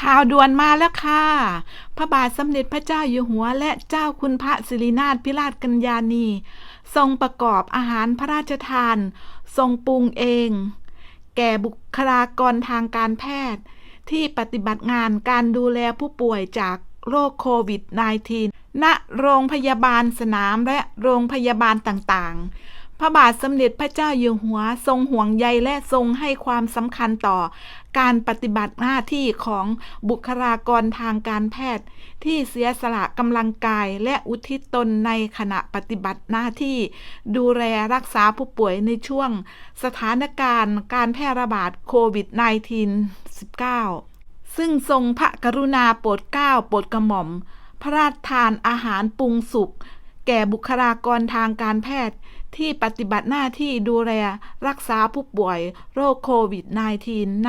ข่าวด่วนมาแล้วค่ะ พระบาทสมเด็จพระเจ้าอยู่หัว และเจ้าคุณพระสิรินาถพิราชกัญญาณี ทรงประกอบอาหารพระราชทาน ทรงปรุงเอง แก่บุคลากรทางการแพทย์ ที่ปฏิบัติงานการดูแลผู้ป่วยจากโรคโควิด -19 ณ โรงพยาบาลสนามและโรงพยาบาลต่างๆ พระบาทสมเด็จพระเจ้าอยู่หัวทรงห่วงใยและทรงให้ความสำคัญต่อ การปฏิบัติหน้าที่ของบุคลากรทางการแพทย์ ที่เสียสละกำลังกายและอุทิศตนในขณะปฏิบัติหน้าที่ ดูแลรักษาผู้ป่วยในช่วง สถานการณ์การแพร่ระบาดโควิด -19 ซึ่งทรงพระกรุณาโปรดเกล้าโปรดกระหม่อม พระราชทานอาหารปรุงสุกแก่บุคลากรทางการแพทย์ ที่ปฏิบัติหน้าที่ดูแลรักษาผู้ป่วยโรคโควิด -19 ณ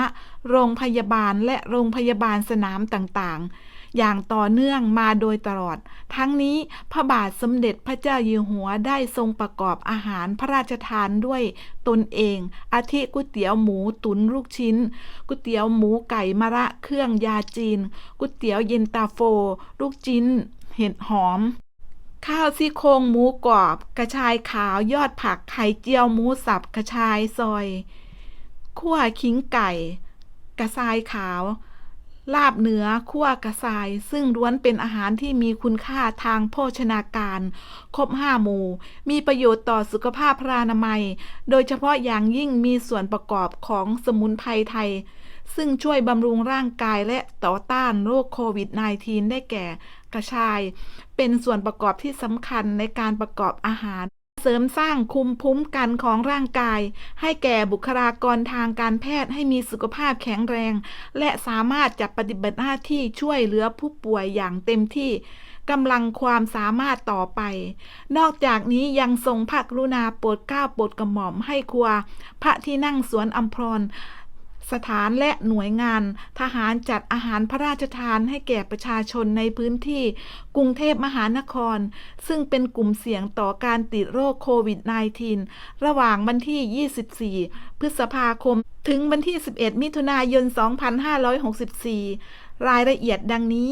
โรงพยาบาลและโรงพยาบาลสนามต่างๆ อย่างต่อเนื่องมาโดยตลอด ทั้งนี้พระบาทสมเด็จพระเจ้าอยู่หัวได้ทรงประกอบอาหารพระราชทานด้วยตนเอง อาทิก๋วยเตี๋ยวหมูตุ๋นลูกชิ้นก๋วยเตี๋ยวหมูไก่มะระเครื่องยาจีนก๋วยเตี๋ยวเย็นตาโฟ ลูกชิ้น เห็ดหอม ข้าวซี่โครงหมูกรอบ กระชายขาวยอดผักไข่เจียวหมูสับกระชายซอยขั่วขิงไก่ กระชายขาว ลาบเนื้อขั่วกระชาย ซึ่งล้วนเป็นอาหารที่มีคุณค่าทางโภชนาการ ครบห้าหมู่ มีประโยชน์ต่อสุขภาพพรานามัย โดยเฉพาะอย่างยิ่งมีส่วนประกอบของสมุนไพรไทย ซึ่งช่วยบำรุงร่างกายและต่อต้านโรคโควิด -19 ได้แก่กระชาย เป็นส่วนประกอบที่สำคัญในการประกอบอาหาร เสริมสร้างคุมภูมิกันของร่างกาย ให้แก่บุคลากรทางการแพทย์ให้มีสุขภาพแข็งแรง และสามารถจะปฏิบัติหน้าที่ช่วยเหลือผู้ป่วยอย่างเต็มที่กำลังความสามารถต่อไป นอกจากนี้ยังทรงพระกรุณาโปรดเกล้าโปรดกระหม่อมให้ครัว พระที่นั่งสวนอัมพร สถานและหน่วยงาน ทหารจัดอาหารพระราชทานให้แก่ประชาชนในพื้นที่กรุงเทพมหานคร ซึ่งเป็นกลุ่มเสี่ยงต่อการติดโรคโควิด -19 ระหว่างวันที่ 24 พฤษภาคม ถึงวันที่ 11 มิถุนายน 2564 รายละเอียดดังนี้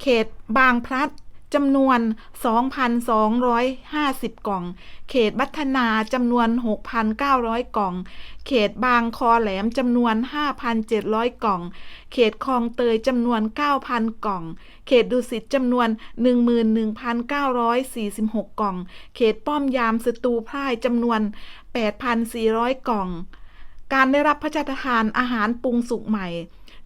เขตบางพลัด จำนวน 2,250 กล่อง เขตบัฒนาจำนวน 6,900 กล่อง เขตบางคอแหลมจำนวน 5,700 กล่อง เขตคลองเตยจำนวน 9,000 กล่อง เขตดุสิตจำนวน 11,946 กล่อง เขตป้อมยามสตูพร่ายจำนวน 8,400 กล่อง การได้รับพระราชทานอาหารปรุงสุกใหม่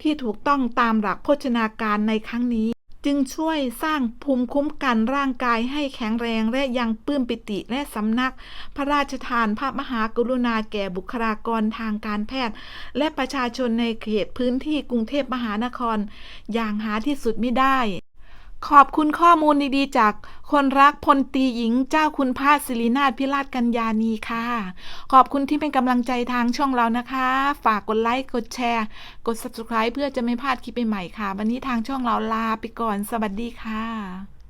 ที่ถูกต้องตามหลักโภชนาการในครั้งนี้ จึงช่วยสร้างภูมิคุ้มกันร่างกายให้แข็งแรงและยังปลื้มปิติและสำนัก พระราชทานพระมหากรุณาแก่บุคลากรทางการแพทย์ และประชาชนในเขตพื้นที่กรุงเทพมหานคร อย่างหาที่สุดไม่ได้ ขอบคุณข้อมูลดีๆ จากคนรักพลตีหญิงเจ้าคุณพาสศรินาถพิราชกัญญานีค่ะ ขอบคุณที่เป็นกำลังใจทางช่องเรานะคะ ฝากกดไลค์ กดแชร์ กด subscribe เพื่อจะไม่พลาดคลิปใหม่ๆค่ะ วันนี้ทางช่องเราลาไปก่อน สวัสดีค่ะ